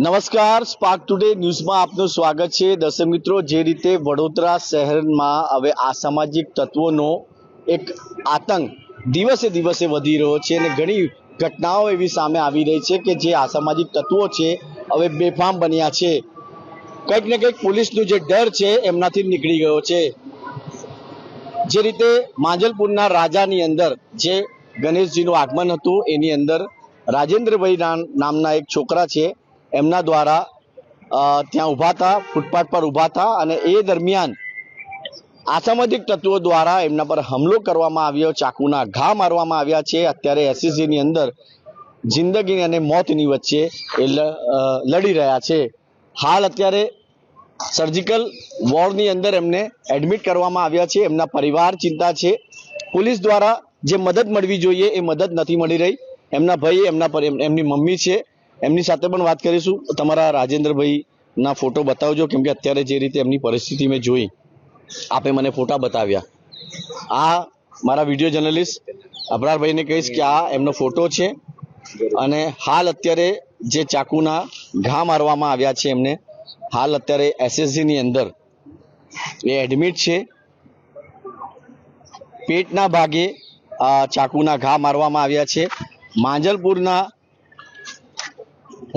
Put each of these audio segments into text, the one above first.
નમસ્કાર spark today ન્યૂઝમાં આપનું સ્વાગત છે. દર્શક મિત્રો, જે રીતે વડોદરા શહેરમાં હવે અસામાજિક તત્વોનો એક આતંક દિવસે દિવસે વધી રહ્યો છે અને ઘણી ઘટનાઓ એવી સામે આવી રહી છે કે જે અસામાજિક તત્વો છે, હવે બેફામ બન્યા છે. કંઈક ને કંઈક પોલીસનું જે ડર છે, એમનાથી નીકળી ગયો છે. જે રીતે માંજલપુરના રાજાની અંદર જે ગણેશજીનું આગમન હતું, એની અંદર રાજેન્દ્રભાઈ નામ- નામના એક છોકરા છે એમના દ્વારા ત્યાં ઊભા હતા, ફૂટપાથ પર ઊભા હતા અને એ દરમિયાન અસામાજિક તત્વો દ્વારા એમના પર હુમલો કરવામાં આવ્યો, ચાકુના ઘા મારવામાં આવ્યા છે. અત્યારે SSG અંદર જિંદગી અને મોતની વચ્ચે એ લડી રહ્યા છે. હાલ અત્યારે સર્જિકલ વોર્ડની અંદર એમને એડમિટ કરવામાં આવ્યા છે. એમના પરિવાર ચિંતા છે. પોલીસ દ્વારા જે મદદ મળવી જોઈએ એ મદદ નથી મળી રહી. એમના ભાઈ એમના પર એમની મમ્મી છે. એમની સાથે પણ વાત કરીશું. તમારા રાજેન્દ્રભાઈ ના ફોટો બતાવજો, કેમ કે અત્યારે જે રીતે એમની પરિસ્થિતિ મેં જોઈ, આપે મને ફોટા બતાવ્યા. આ મારા વીડિયો જર્નલિસ્ટ અબરારભાઈને કહીશ કે આ એમનો ફોટો છે અને હાલ અત્યારે જે ચાકુના ઘા મારવામાં આવ્યા છે એમને, હાલ અત્યારે એસએસજીની અંદર એ એડમિટ છે. પેટના ભાગે ચાકુના ઘા મારવામાં આવ્યા છે. માંજલપુરના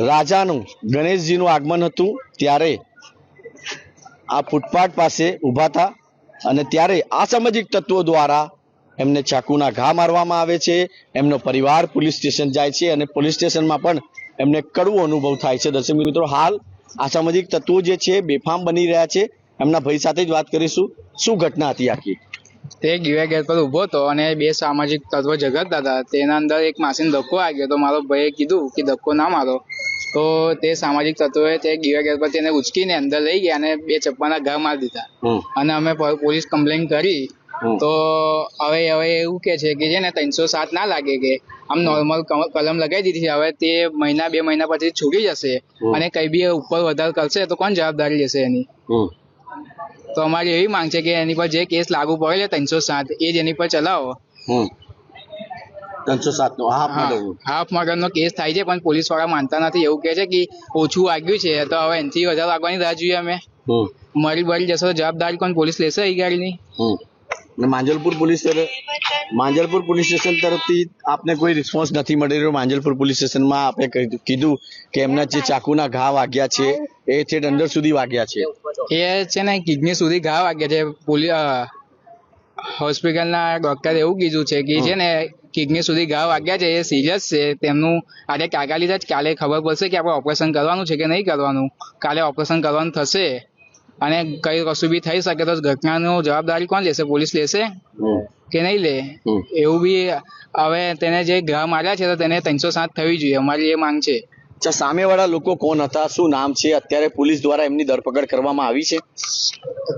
રાજાનું, ગણેશજીનું આગમન હતું ત્યારે આ ફૂટપાથ પાસે ઊભા હતા અને ત્યારે અસામાજિક તત્વો દ્વારા એમને ચાકુના ઘા મારવામાં આવે છે, એમનો પરિવાર પોલીસ સ્ટેશન જાય છે અને પોલીસ સ્ટેશનમાં પણ એમને કડવો અનુભવ થાય છે. દર્શક મિત્રો, હાલ અસામાજિક તત્વો જે છે, બેફામ બની રહ્યા છે. એમના ભાઈ સાથે જ વાત કરીશું. શું ઘટના હતી આખી? તે ગીવા ગેટ પર ઊભો હતો અને બે સામાજિક તત્વો ઝઘડતા હતા. તેના અંદર એક માસીને ધક્કો આવી ગયો તો મારો ભાઈએ કીધું કે ધક્કો ના મારો. તો તે સામાજિક તત્વોએ તે ગીવા ગેસ પર તેને ઉચકીને અંદર લઈ ગયા અને બે ચપ્પાના ઘા મારી દીધા. અને અમે પોલીસ કમ્પ્લેન કરી. તો હવે હવે એવું કે છે કે છે ને ત્રણસો સાત ના લાગે કે આમ નોર્મલ કલમ લગાવી દીધી છે. હવે તે મહિના બે મહિના પછી છૂટી જશે. અને કઈ બી ઉપર વધારે કરશે તો કોણ જવાબદારી લેશે એની? તો અમારી એવી માંગ છે કે એની પર જે કેસ લાગુ પડે ત્રણસો સાત એ જ એની પર ચલાવો. ત્રણસો સાત નો હાફ હા, હાફ મર્ડર નો કેસ થાય છે પણ પોલીસવાળા માનતા નથી. એવું કહે છે કે ઓછું વાગ્યું છે તો હવે એનાથી વધારે વાગવાની રાહ જોઈએ અમે. મરી બરી જશે જવાબદારી કોણ? પોલીસ લેશે એ ગાડીની? Manjalpur police Manjalpur police station તરફથી આપને કોઈ રિસ્પોન્સ નથી મળી રહ્યો. માંજલપુર પોલીસ સ્ટેશનમાં આપણે કીધું કે એમના જે ચાકુના ઘા વાગ્યા છે એ છેક અંદર સુધી વાગ્યા છે. એ છે ને કિડની સુધી ઘા વાગ્યા છે. પોલીસ હોસ્પિટલના ડોક્ટરે એવું કીધું છે કે છે ને કિડની સુધી ઘા વાગ્યા છે એ સિરિયસ છે. તેમનું આજે કાગા લીધા જ કાલે ખબર પડશે કે આપણે ઓપરેશન કરવાનું છે કે નહીં કરવાનું. કાલે ઓપરેશન કરવાનું થશે. અને કઈ કશું બી થઈ શકે તો ઘટનાનું જવાબદારી કોણ લેશે? પોલીસ લેશે? કે નહીં લે? એવું બી હવે તેને જે ઘા માર્યા છે તો તેને ત્રણસો સાત થવી જોઈએ. અમારી એ માંગ છે. અચ્છા સામેવાળા લોકો કોણ હતા? શું નામ છે? અત્યારે પોલીસ દ્વારા એમની ધરપકડ કરવામાં આવી છે?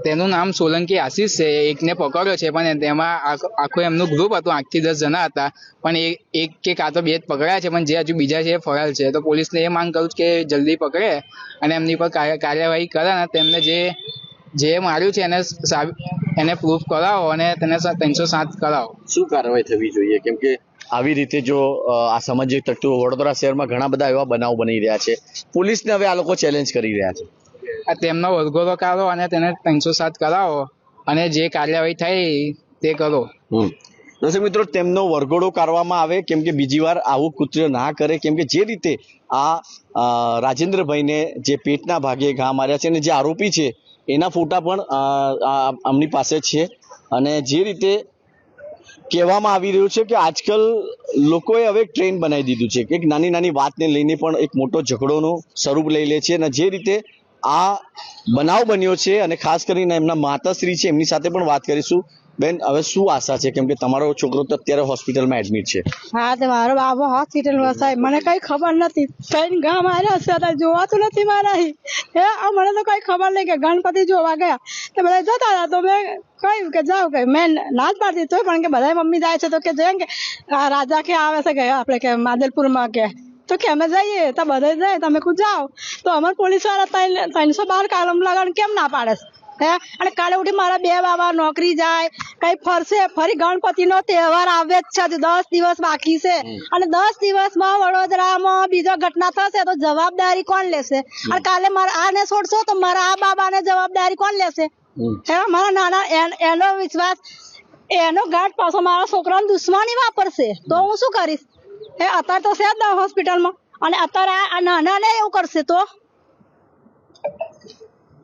તેનું નામ સોલંકી આશીષ છે. એકને પકડ્યો છે પણ તેમાં આખો એમનું ગ્રુપ હતું. આઠથી દસ જણા હતા. પણ એ એક કે કાં તો બે જ પકડાયા છે પણ જે હજુ બીજા છે એ ફરાર છે. તો પોલીસને એ માંગ કરું કે જલ્દી પકડે અને એમની પર કાર્યવાહી કરે અને તેમને જે જે માર્યું છે એને એને પ્રૂફ કરાવો અને તેને ત્રણસો સાત કરાવો. શું કાર્યવાહી થવી જોઈએ? કેમ કે આવી રીતે જો આ સામાજિક તત્વો વડોદરા શહેરમાં ઘણા બધા એવા બનાવ બની રહ્યા છે. પોલીસને હવે આ લોકો ચેલેન્જ કરી રહ્યા છે. આ તેમનો વરઘોડો કાઢો અને તેને ત્રણસો સાત કરાવો અને જે કાર્યવાહી થાય તે કરો. દર્શક મિત્રો તેમનો વરઘોડો કાઢવામાં આવે કેમ કે બીજી વાર આવું કૃત્ય ના કરે કેમ કે જે રીતે આ રાજેન્દ્રભાઈને જે પેટના ભાગે ઘા માર્યા છે અને જે આરોપી છે એના ફોટા પણ આમની પાસે છે. અને જે રીતે કહેવામાં આવી રહ્યું છે કે આજકાલ લોકોએ હવે ટ્રેન બનાવી દીધું છે કે એક નાની નાની વાતને લઈને પણ એક મોટો ઝઘડોનું સ્વરૂપ લઈ લે છે અને જે રીતે આ બનાવ બન્યો છે અને ખાસ કરીને એમના માતાશ્રી છે, એમની સાથે પણ વાત કરીશું. બેન, હવે શું આશા છે? કેમ કે તમારો છોકરો તો અત્યારે હોસ્પિટલમાં એડમિટ છે. હા, તે મારો બાબો હોસ્પિટલમાં સાહેબ મને કઈ ખબર નથી. કઈ ગામ આવ્યા છે તો જોવાતું નથી મારા હે, આ મને તો કઈ ખબર નહીં કે ગણપતિ જોવા ગયા. તો બધા જતા હતા, તો મેં કહ્યું કે જાઉં કે મેં ના જ પાડતી તો પણ કે બધા મમ્મી જાય છે, તો કે જોઈએ કે રાજા કે આવે છે ગયા આપણે કે માદલપુરમાં કે, તો કે અમે જઈએ, તો બધા જાય, તમે કુછ જાઓ. તો અમાર પોલીસવાળા ત્રણ- ત્રણસો બાર કાલમ લગાડ કેમ ના પાડે? છે હે અને કાલે ઉઠી મારા બે બાબા નોકરી જાય. કઈ ફરશે ફરી ગણપતિ નો તહેવાર આવે જ છે. દસ દિવસ બાકી છે. અને દસ દિવસમાં વડોદરામાં બીજો ઘટના થશે તો જવાબદારી કોણ લેશે? અને કાલે મારા આને છોડશો તો મારા આ બાબાને જવાબદારી કોણ લેશે. હે મારા નાના એનો વિશ્વાસ એનો ગાંઠ પાછો મારા છોકરાને દુશ્મની વાપરશે. તો હું શું કરીશ? હે અત્યારે તો છે જ ને હોસ્પિટલમાં. અને અત્યારે આ- નાના ને એવું કરશે તો?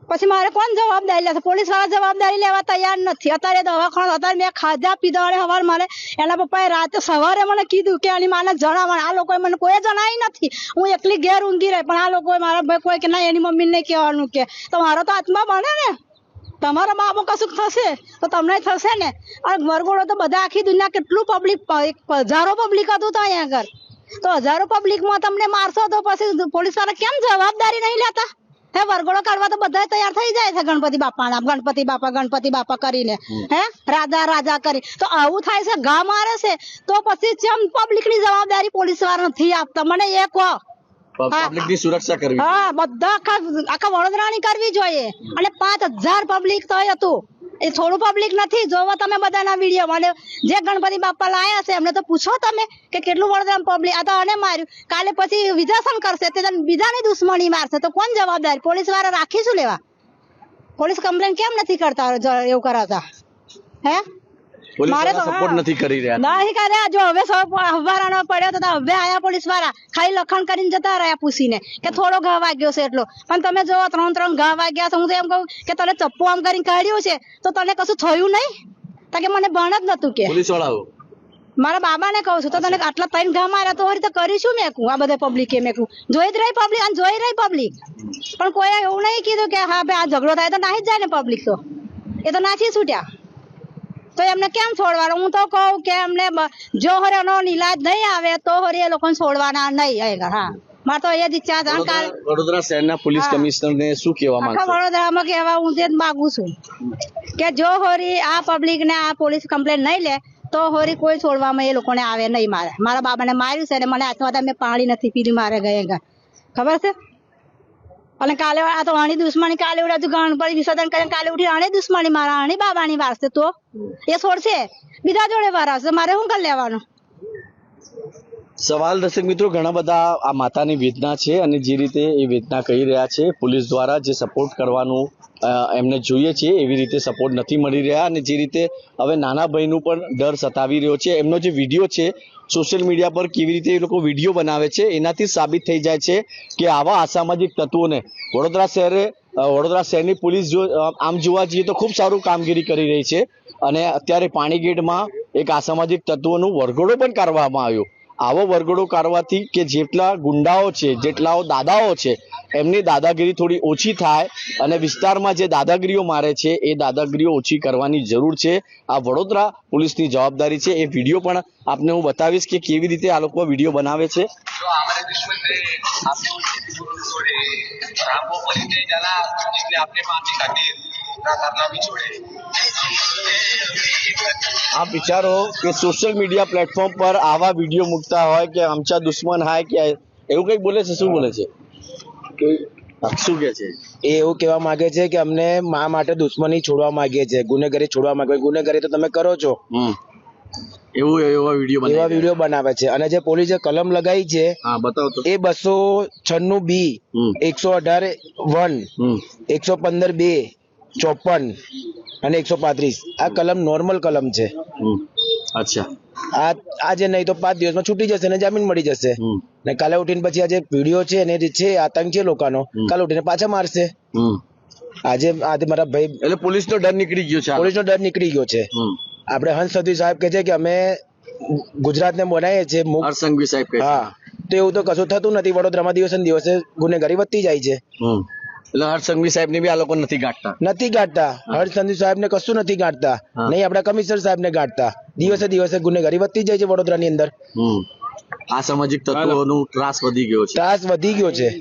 પછી મારે કોણ જવાબદારી લેશે? પોલીસવાળા જવાબદારી લેવા તૈયાર નથી. અત્યારે દવાખાના અત્યારે મેં ખાધા, પીધા અને સવાર મારે એના પપ્પાએ રાતે સવારે મને કીધું કે એની માને જણાવવા આ લોકોએ મને કોઈ જણાવી નથી. હું એકલી ઘેર ઊંઘી રહી. પણ આ લોકોએ મારા ભાઈ કોઈ કે, ના, એની મમ્મીને કહેવાનું કે. મારો તો આત્મા બને ને. તમારા બાબો કશુંક થશે તો તમને થશે ને. અને વરઘોડો તો બધા આખી દુનિયા કેટલું પબ્લિક હજારો પબ્લિક હતું તો અહીંયા આગળ. તો હજારો પબ્લિકમાં તમને મારશો તો પછી પોલીસવાળા કેમ જવાબદારી નહીં લેતા? હે વરઘોડો કાઢવા તો બધા તૈયાર થઈ જાય છે ગણપતિ બાપાના. ગણપતિ બાપા ગણપતિ બાપા કરીને. હે રાજા રાજા કરી. તો આવું થાય છે ઘા મારે છે. તો પછી કેમ પબ્લિકની જવાબદારી પોલીસવાળા નથી આપતા. મને એ કહો. પબ્લિકની સુરક્ષા કરવી હા બધા આખા આખા વડોદરાની કરવી જોઈએ. અને પાંચ હજાર પબ્લિક તો હતું. એ થોડું પબ્લિક નથી, જોવો તમે બધાના વીડિયો અને જે ગણપતિ બાપા લાયા છે, એમને તો પૂછો તમે કે કેટલું વડોદરા પબ્લિક આ તો આને માર્યું. કાલે પછી વિધાસન કરશે, તે બીજાની દુશ્મની મારશે. તો કોણ જવાબદાર? પોલીસવાળા રાખીશું લેવા? પોલીસ કમ્પ્લેન કેમ નથી કરતા એવું કરાતા હે? મારે તો સપોર્ટ નથી કરી રહ્યા. નહીં કર્યા જો હવે હવારાનો પડ્યો તો તો હવે આયા પોલીસવાળા. ખાલી લખણ કરીને જતા રહ્યા પૂછીને કે થોડો ઘા વાગ્યો છે એટલો. પણ તમે જો ત્રણ ત્રણ ઘા વાગ્યા છે હું તો એમ કહું કે તને ચપ્પુ આમ કરીને કાઢ્યું છે તો તને કશું થયું નહીં? તો કે મને ભણ જ નતું કે. પોલીસ વાળાઓ મારા બાબાને કહું છું તો તને આટલા ત્રણ ગામ માર્યા તો વળી તો કરીશું મેં કહું આ બધા પબ્લિકે મેં કહું જોઈ જ રહી પબ્લિક અને જોઈ રહી પબ્લિક પણ કોઈ એવું નહીં કીધું કે હા ભાઈ આ ઝઘડો થાય તો નાહી જ જાય ને પબ્લિક તો. એ તો નાથી છૂટ્યા. તો એમને કેમ છોડવાનું? હું તો કહું કે એમને જો હરે એનો ઇલાજ નહીં આવે તો હરે એ લોકોને છોડવાના નહીં હા. મારે તો એ જ ઈચ્છા છે. વડોદરા શહેરના પોલીસ કમિશનર ને શું કહેવા માંગુ માંગશો? વડોદરામાં કહેવા હું જે માંગુ છું કે જો હોરી આ પબ્લિક ને આ પોલીસ કમ્પ્લેન નહીં લે તો હોરી કોઈ છોડવામાં એ લોકોને આવે નહીં મારે. મારા બાબાને માર્યું છે અને મને હાથમાં મેં પાણી નથી પીધું મારે ગયા ખબર છે? અને કાલે આ તો આણી દુશ્મની કાલે ઉડા તું ગણપતિ વિસર્જન કરીને કાલે ઉઠી આણી દુશ્મની, મારા આણી બાબાની વારસે તો. એ છોડશે બીજા જોડે વારસે મારે શું કરી લેવાનું? સવાલ દર્શક મિત્રો, ઘણા બધા આ માતાની વેદના છે અને જે રીતે એ વેદના કહી રહ્યા છે, પોલીસ દ્વારા જે સપોર્ટ કરવાનું એમને જોઈએ છે એવી રીતે સપોર્ટ નથી મળી રહ્યા અને જે રીતે હવે નાના ભાઈનું પણ ડર સતાવી રહ્યો છે. એમનો જે વીડિયો છે સોશિયલ મીડિયા પર કેવી રીતે એ લોકો વીડિયો બનાવે છે, એનાથી સાબિત થઈ જાય છે કે આવા અસામાજિક તત્વોને વડોદરા શહેરે વડોદરા શહેરની પોલીસ જો આમ જોવા જઈએ તો ખૂબ સારું કામગીરી કરી રહી છે અને અત્યારે પાણીગેટમાં એક અસામાજિક તત્વોનું વરઘોડો પણ કરવામાં આવ્યો. આવો વરઘોડો કાઢવાથી કે જેટલા ગુંડાઓ છે જેટલાઓ દાદાઓ છે એમની દાદાગીરી થોડી ઓછી થાય અને વિસ્તારમાં જે દાદાગીરીઓ મારે છે એ દાદાગીરીઓ ઓછી કરવાની જરૂર છે આ વડોદરા પોલીસની જવાબદારી છે એ વિડીયો પણ આપને હું બતાવીશ કે કેવી રીતે આ લોકો વિડીયો બનાવે છે जो हमारे दुश्मन थे आपने આપ વિચારો કે સોશિયલ મીડિયા પ્લેટફોર્મ પર આવા વીડિયો મૂકતા હોય કે અમચા દુશ્મન હાય કે એવું કંઈક બોલે છે? શું બોલે છે? શું કે છે? એ એવું કહેવા માંગે છે કે અમને મા માટે દુશ્મની છોડવા માગે છે ગુનેગારી છોડવા માગે ગુનેગારી તો તમે કરો છો. એવું એવા વીડિયો એવા વીડિયો બનાવે છે. અને જે પોલીસે કલમ લગાવી છે એ બસો છન્નું બી એકસો અઢાર વન એકસો પંદર બે ચોપન અને એકસો પાંત્રીસ. આ કલમ નોર્મલ કલમ છે. અચ્છા. આ આજે નહીં તો પાંચ દિવસમાં છૂટી જશે ને જામીન મળી જશે. ને કાલે ઉઠીને પછી આજે વીડિયો છે ને જે છે આતંક છે લોકોનો કાલે ઉઠીને પાછા મારશે. આજે આજે મારા ભાઈ એટલે પોલીસનો ડર નીકળી ગયો છે પોલીસ પોલીસનો ડર નીકળી ગયો છે. આપણે હંસ સદી સાહેબ કહે છે કે અમે ગુજરાતને બનાવીએ છીએ હરસંઘવી સાહેબ હા. તો એવું તો કશું થતું નથી. વડોદરામાં દિવસે ને દિવસે ગુનેગારી વધતી જાય છે. એટલે હરસંઘવી સાહેબ ને બી આ લોકો નથી ગાંઠતા. નથી ગાંઠતા. હર્ષ સાહેબ ને કશું નથી ગાંઠતા. નહીં આપડા કમિશનર સાહેબ ને ગાંઠતા. દિવસે દિવસે ગુનેગારી વધતી જાય છે વડોદરાની અંદર. હમ. આ સામાજિક તત્વોનું ત્રાસ વધી ગયો છે. ત્રાસ વધી ગયો છે.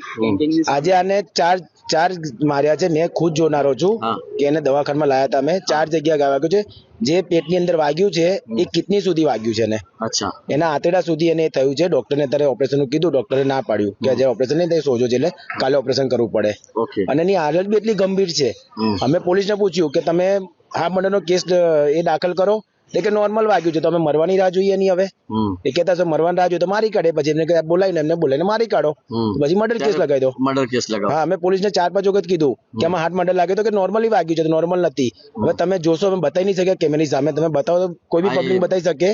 આજે આને ચાર ચાર માર્યા છે. મેં ખુદ જોનારો છું કે એને દવાખાનામાં લાયા હતા. મેં ચાર જગ્યા ગાવા ગયો છે. જે પેટની અંદર વાગ્યું છે એ કિડની સુધી વાગ્યું છે ને અચ્છા. એના આંતરડા સુધી એને થયું છે. ડોક્ટરને અત્યારે ઓપરેશન કીધું ડોક્ટરે ના પાડ્યું કે જે ઓપરેશન નહીં થાય સોજો છે એટલે કાલે ઓપરેશન કરવું પડે. અને એની હાલત બી એટલી ગંભીર છે. અમે પોલીસને પૂછ્યું કે તમે આ મર્ડરનો કેસ એ દાખલ કરો. કે નોર્મલ વાગ્યું છે તો અમે મરવાની રાહ જોઈએ નહીં હવે. એ કહેતા છે મરવાની રાહ જોઈએ તો મારી કાઢે. પછી એમને બોલાવીને એમને બોલાવીને મારી કાઢો. પછી મર્ડર કેસ લગાવી દો. મર્ડર કેસ લગાવો. હા અમે પોલીસને ચાર પાંચ વખત કીધું કે આમાં હાથ મર્ડર લાગે તો કે નોર્મલી વાગ્યું છે તો નોર્મલ નથી. હવે તમે જોશો અમે બતાવી નહીં શકે કેમેરાની સામે તમે બતાવો તો કોઈ બી પબ્લિક બતાવી શકે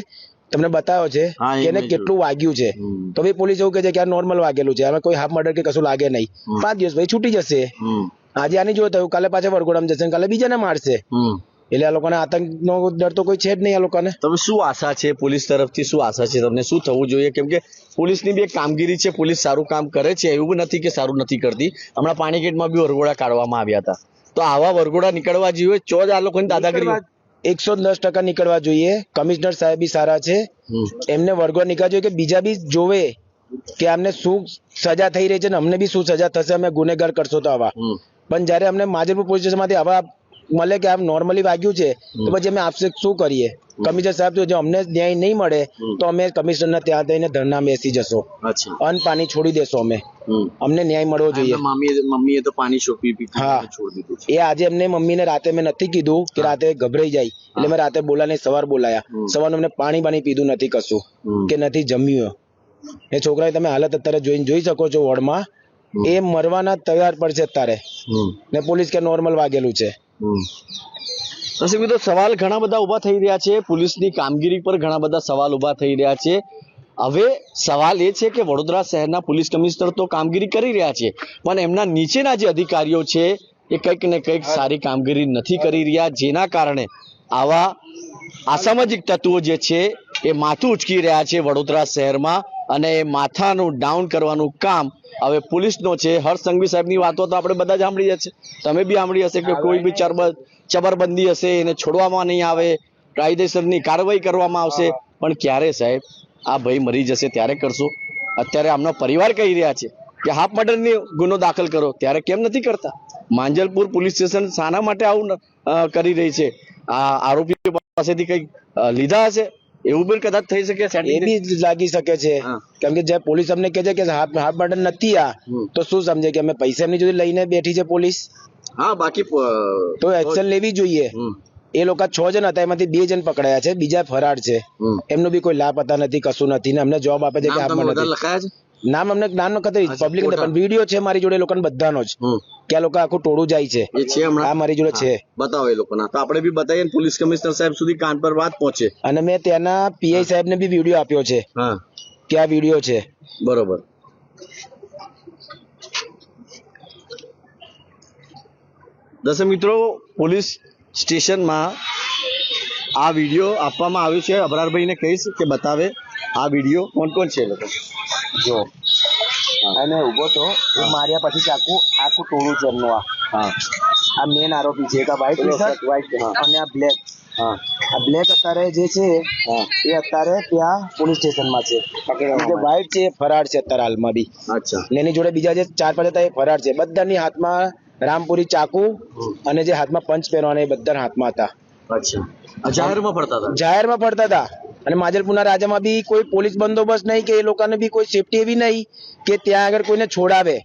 તમને બતાવ્યો છે કે એને કેટલું વાગ્યું છે. તો ભાઈ પોલીસ એવું કહે છે કે આ નોર્મલ વાગેલું છે. આમાં કોઈ હાફ મર્ડર કે કશું લાગે નહીં. પાંચ દિવસ પછી છૂટી જશે. આજે આની જોયું થયું કાલે પાછા વરઘોડામાં જશે કાલે બીજાને મારશે. એટલે આ લોકોને આતંકનો ડર તો કોઈ છે જ નહીં આ લોકોને. તમે શું આશા છે પોલીસ તરફથી? શું આશા છે તમને? શું થવું જોઈએ? કેમ કે પોલીસની બી એક કામગીરી છે. પોલીસ સારું કામ કરે છે. એવું નથી કે સારું નથી કરતી. હમણાં પાણીગેટમાં બી વરઘોડા કાઢવામાં આવ્યા હતા. તો આવા વરઘોડા નીકળવા જોઈએ? ચો જ આ લોકોની દાદાગીરી એકસો દસ ટકા નીકળવા જોઈએ. કમિશનર સાહેબ બી સારા છે. એમને વર્ગો નીકળવા જોઈએ કે બીજા બી જોવે કે અમને શું સજા થઈ રહી છે ને અમને બી શું સજા થશે? અમે ગુનેગાર કરશો તો આવા. પણ જયારે અમને માજલપુર પોલીસ સ્ટેશનમાંથી આવા મળે કે આમ નોર્મલી વાગ્યું છે તો પછી અમે આપશે શું કરીએ? કમિશનર સાહેબ જો અમને ન્યાય નહીં મળે તો અમે કમિશનર ત્યાં જઈને ધરના બેસી જશો. અન્ન પાણી છોડી દેશો અમે. અમને ન્યાય મળવો જોઈએ. મમ્મીએ તો પાણી છોપી હા. અને એ આજે અમને મમ્મીને રાતે મેં નથી કીધું કે રાતે ગભરાઈ જાય. એટલે મેં રાતે બોલાને સવાર બોલાયા. સવારનું અમને પાણી બાણી પીધું નથી કશું કે નથી જમ્યું. એ છોકરાએ તમે હાલત અત્યારે જોઈને જોઈ શકો છો વોર્ડમાં. એ મરવાના તૈયાર પર છે અત્યારે ને પોલીસ કે નોર્મલ વાગેલું છે. દર્શક મિત્રો, સવાલ ઘણા બધા ઊભા થઈ રહ્યા છે. પોલીસની કામગીરી પર ઘણા બધા સવાલ ઊભા થઈ રહ્યા છે. હવે સવાલ એ છે કે વડોદરા શહેરના પોલીસ કમિશનર તો કામગીરી કરી રહ્યા છે, પણ એમના નીચેના જે અધિકારીઓ છે એ કંઈક ને કંઈક સારી કામગીરી નથી કરી રહ્યા, જેના કારણે આવા અસામાજિક તત્વો જે છે એ માથું ઉચકી રહ્યા છે વડોદરા શહેરમાં. અને માથાનું ડાઉન કરવાનું કામ હવે પોલીસનો છે. હર્ષ સંઘવી સાહેબની વાતો તો આપણે બધા જ સાંભળી હશે તમે બી સાંભળી હશે કે કોઈ બી ચરબ, ચબરબંધી હશે, એને છોડવામાં નહીં આવે, કાયદેસરની કાર્યવાહી કરવામાં આવશે. પણ ક્યારે સાહેબ, આ ભાઈ મરી જશે ત્યારે કરશો? અત્યારે આમનો પરિવાર કહી રહ્યા છે કે હાફ મર્ડરની ગુનો દાખલ કરો. ત્યારે કેમ નથી કરતા? માંજલપુર પોલીસ સ્ટેશન શાના માટે આવું કરી રહી છે. આ આરોપીઓ પાસેથી કંઈક લીધા હશે? એવું પણ કદાચ થઈ શકે એ બી લાગી શકે છે. કેમ કે જે પોલીસ અમને કહે છે કે હાફ હાફ બટન નથી આ તો શું સમજે કે અમે પૈસા એમની જોડે લઈને બેઠી છે પોલીસ? હા બાકી તો એક્શન લેવી જોઈએ. એ લોકો છ જણ હતા એમાંથી બે જણ પકડાયા છે બીજા ફરાર છે. એમનો બી કોઈ લાપતા નથી કશું નથી ને અમને જોબ આપે છે કે હાફ લખાયા છે? નામ અમને જ્ઞાન નો ખતરી પબ્લિક પણ વીડિયો છે મારી જોડે લોકોને બધાનો જ. કે લોકો આખું ટોળું જાય છે. એ છે હમણાં? આ મારી જોડે છે. બતાવો એ લોકોના. તો આપણે બી બતાવીએ પોલીસ કમિશનર સાહેબ સુધી કાન પર વાત પહોંચે. અને મેં ત્યાંના પીઆઈ સાહેબ ને બી વીડિયો આપ્યો છે હા. કે આ વીડિયો છે. બરોબર. દર્શક મિત્રો પોલીસ સ્ટેશનમાં આ વીડિયો આપવામાં આવ્યો છે. અબરારભાઈને કહીશ કે બતાવે આ વીડિયો કોણ કોણ છે લોકો. જો. અને ઊભો તો હું માર્યા પછી ચાકુ આખું ટોળું છે એમનું આ. આ મેન આરોપી છે. એક વ્હાઈટ ટી-શર્ટ વ્હાઈટ અને આ બ્લેક હા. આ બ્લેક અત્યારે જે છે એ અત્યારે ત્યાં પોલીસ સ્ટેશનમાં છે. જે વ્હાઈટ છે એ ફરાર છે અત્યારે હાલમાં બી. અચ્છા. એની જોડે બીજા જે ચાર પાંચ હતા એ ફરાર છે. બધાની હાથમાં રામપુરી ચાકુ અને જે હાથમાં પંચ પહેરવાના એ બધા હાથમાં હતા. અચ્છા. જાહેરમાં ફરતા હતા? જાહેરમાં ફરતા હતા. અને માજલપુરના રાજામાં બી કોઈ પોલીસ બંદોબસ્ત નહીં કે એ લોકોને બી કોઈ સેફટી એવી નહીં કે ત્યાં આગળ કોઈને છોડાવે.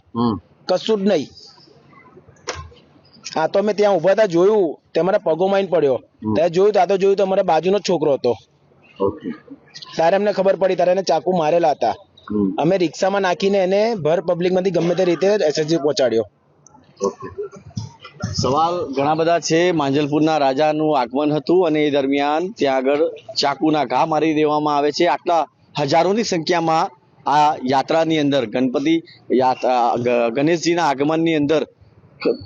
કશું જ નહીં. આ તો અમે ત્યાં ઊભા હતા જોયું તે અમારા પગોમાં આઈને પડ્યો. ત્યાં જોયું તો આ તો જોયું તો અમારા બાજુનો છોકરો હતો. તારે અમને ખબર પડી ત્યારે એને ચાકુ મારેલા હતા. અમે રિક્ષામાં નાખીને એને ભર પબ્લિકમાંથી ગમે તે રીતે એસએસજી પહોંચાડ્યો. ઓકે. સવાલ ઘણા બધા છે. માંજલપુરના રાજાનું આગમન હતું અને એ દરમિયાન ત્યાં આગળ ચાકુના ઘા મારી દેવામાં આવે છે. આટલા હજારોની સંખ્યામાં આ યાત્રાની અંદર, ગણપતિ ગણેશજીના આગમનની અંદર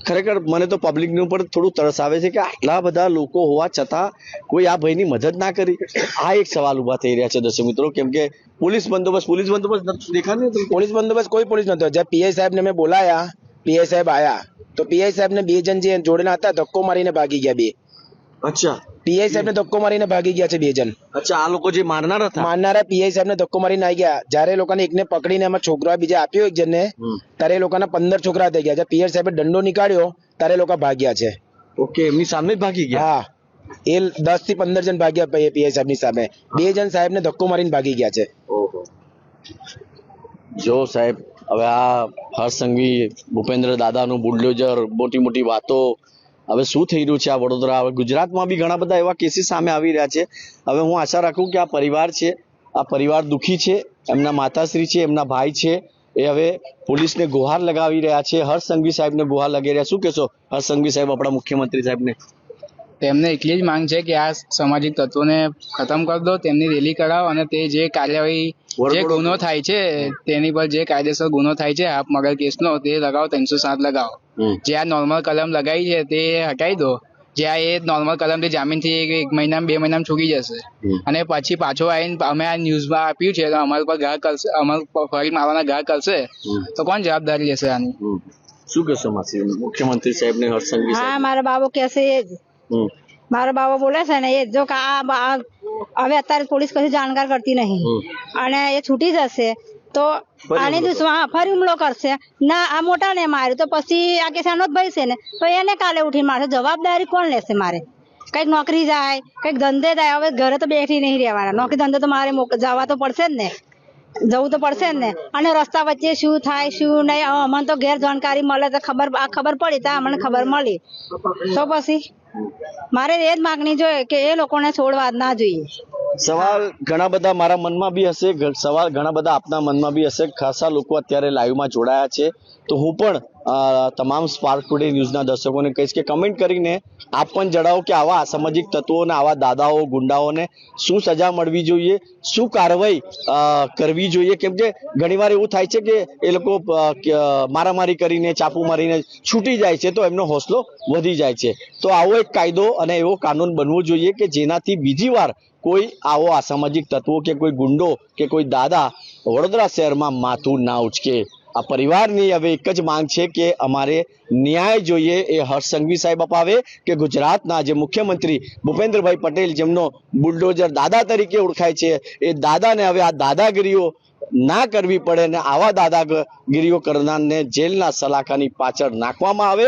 ખરેખર મને તો પબ્લિકનું પણ થોડું તરસ આવે છે કે આટલા બધા લોકો હોવા છતાં કોઈ આ ભાઈની મદદ ના કરી. આ એક સવાલ ઊભા થઈ રહ્યા છે દર્શક મિત્રો, કેમ કે પોલીસ બંદોબસ્ત પોલીસ બંદોબસ્ત નથી ને? પોલીસ બંદોબસ્ત કોઈ પોલીસ નથી જ્યાં પીઆઈ સાહેબ ને મેં બોલાયા પીઆઈ સાહેબ આયા. તો પીઆઈ સાહેબ ને બે જણ જે જોડેલા હતા ધક્કો મારીને ભાગી ગયા બે. અચ્છા. પીઆઈ સાહેબને ધક્કો મારીને ભાગી ગયા છે બે જણ. અચ્છા આ લોકો જે મારનાર હતા? મારનારા પીઆઈ સાહેબને ધક્કો મારીને આવી ગયા. જ્યારે લોકોને એકને પકડીને એમાં છોકરા બીજા આપ્યો એક જણને ત્યારે એ લોકોના પંદર છોકરા થઈ ગયા. છે પીઆઈ સાહેબે દંડો નીકાળ્યો ત્યારે લોકો ભાગ્યા છે. ઓકે એમની સામે જ ભાગી ગયા? હા. એ દસથી પંદર જણ ભાગ્યા પીઆઈ સાહેબની સામે. બે જણ સાહેબ ને ધક્કો મારીને ભાગી ગયા છે. ઓહો. જો સાહેબ હવે આ હર્ષસંઘવી ભૂપેન્દ્ર દાદાનું બુલડોઝર, મોટી મોટી વાતો. હવે શું થઈ રહ્યું છે આ વડોદરા? હવે ગુજરાતમાં બી ઘણા બધા એવા કેસીસ સામે આવી રહ્યા છે. હવે હું આશા રાખું કે આ પરિવાર છે, આ પરિવાર દુઃખી છે, એમના માતાશ્રી છે, એમના ભાઈ છે, એ હવે પોલીસને ગુહાર લગાવી રહ્યા છે. હર્ષસંઘવી સાહેબને ગુહાર લગાવી રહ્યા શું કહેશો? હર્ષસંઘવી સાહેબ, આપણા મુખ્યમંત્રી સાહેબને. તેમને એટલી જ માંગ છે કે આ સામાજિક તત્વોને ખતમ કરી દો તેમની રેલી કરાવો અને તે જે કાર્યવાહી જે ગુનો થાય છે તેની પર જે કાયદેસર ગુનો થાય છે હાફ મગર કેસનો તે લગાવો ત્રણસો સાત લગાવો. જે આ નોર્મલ કલમ લગાવી છે તે હટાવી દો. જે આ એ નોર્મલ કલમથી જામીનથી એક એક મહિના બે મહિનામાં છૂટી જશે. અને પછી પાછો આવીને અમે આ ન્યૂઝમાં આપ્યું છે તો અમારા પર ઘા કરશે અમારા પર ફરી મારવાના ઘા કરશે તો કોણ જવાબદારી લેશે આની? શું કહેશો મુખ્યમંત્રી સાહેબને હર્ષ હા સાહેબ? મારા બાબો કહેશે એ જ. મારો બાબો બોલે છે ને એ જો કે આ હવે અત્યારે પોલીસ કશું જાણકાર કરતી નહીં. અને એ છૂટી જશે. તો આની દુશ્મન ફરી હુમલો કરશે. ના આ મોટા ને માર્યું. તો પછી આ કેસ એનો જ ભાઈ છે ને તો એને કાલે ઉઠીને મારશે. જવાબદારી કોણ લેશે મારે? કંઈક નોકરી જાય કંઈક ધંધે જાય. હવે ઘરે તો બેઠી નહીં રહેવાના. નોકરી ધંધે તો મારે જવા તો પડશે જ ને. જવું તો પડશે જ ને. અને રસ્તા વચ્ચે શું થાય શું નહીં? અમને તો ઘેર જાણકારી મળે તો ખબર આ ખબર પડી તો અમને ખબર મળી. તો પછી? મારે એ જ માગણી જોઈએ કે એ લોકોને છોડવા જ ના જોઈએ. સવાલ ઘણા બધા મારા મનમાં બી હશે. સવાલ ઘણા બધા આપના મનમાં બી હશે. ખાસા લોકો અત્યારે લાઈવમાં જોડાયા છે. તો હું પણ તમામ સ્પાર્ક ટુડે ન્યૂઝના દર્શકોને કહીશ કે કમેન્ટ કરીને આપ પણ જણાવો કે આવા અસામાજિક તત્વોને, આવા દાદાઓ, ગુંડાઓને શું સજા મળવી જોઈએ? શું કાર્યવાહી કરવી જોઈએ? કેમ કે ઘણીવાર એવું થાય છે કે એ લોકો મારામારી કરીને ચાપુ મારીને છૂટી જાય છે તો એમનો હોસલો વધી જાય છે. તો આવો એક કાયદો અને એવો કાનૂન બનવો જોઈએ કે જેનાથી બીજી વાર કોઈ આવો અસામાજિક તત્વો કે કોઈ ગુંડો કે કોઈ દાદા વડોદરા શહેરમાં માથું ના ઉચકે. આ પરિવારની હવે એક જ માંગ છે કે અમારે ન્યાય જોઈએ એ હર્ષસંઘવી સાહેબ અપાવે કે ગુજરાતના જે મુખ્યમંત્રી ભૂપેન્દ્રભાઈ પટેલ જેમનો બુલડોઝર દાદા તરીકે ઓળખાય છે, એ દાદાને હવે આ દાદાગીરીઓ ના કરવી પડે ને આવા દાદાગીરીઓ કરનારને જેલના સલાકાની પાછળ નાખવામાં આવે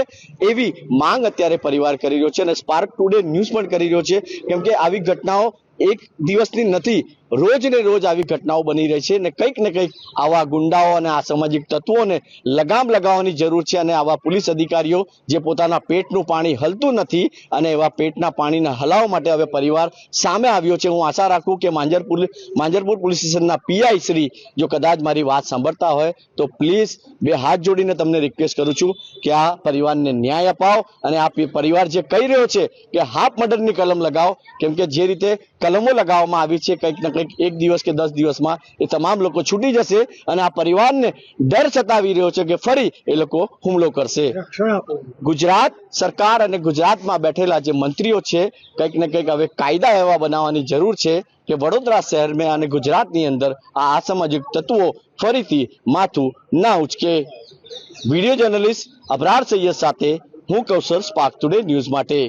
એવી માંગ અત્યારે પરિવાર કરી રહ્યો છે અને સ્પાર્ક ટુડે ન્યૂઝ પણ કરી રહ્યો છે. કેમ કે આવી ઘટનાઓ એક દિવસની નથી, રોજ ને રોજ આવી ઘટનાઓ બની રહી છે અને કંઈક ને કંઈક આવા ગુંડાઓ અને અસામાજિક તત્વોને લગામ લગાવવાની જરૂર છે અને આવા પોલીસ અધિકારીઓ જે પોતાના પેટનું પાણી હલતું નથી અને એવા પેટના પાણીને હલાવવા માટે હવે પરિવાર સામે આવ્યો છે. હું આશા રાખું કે માંજરપુર માંજરપુર પોલીસ સ્ટેશનના પીઆઈ શ્રી જો કદાચ મારી વાત સાંભળતા હોય તો પ્લીઝ બે હાથ જોડીને તમને રિક્વેસ્ટ કરું છું કે આ પરિવારને ન્યાય અપાવો અને આ પરિવાર જે કહી રહ્યો છે કે હાફ મર્ડરની કલમ લગાવો, કેમ કે જે રીતે કલમો લગાવવામાં આવી છે કંઈક ને કંઈક એક દિવસ કે દસ દિવસમાં એ તમામ લોકો છૂટી જશે અને આ પરિવારને ડર સતાવી રહ્યો છે કે ફરી એ લોકો હુમલો કરશે. ગુજરાત સરકાર અને ગુજરાતમાં બેઠેલા જે મંત્રીઓ છે કંઈક ને કંઈક હવે કાયદા એવા બનાવવાની જરૂર છે કે વડોદરા શહેરમાં અને ગુજરાતની અંદર આ અસામાજિક તત્વો ફરીથી માથું ના ઉચકે. વીડિયો જર્નલિસ્ટ અબરાર સૈયદ સાથે હું કૌશલ સ્પાર્ક ટુડે ન્યૂઝ માટે.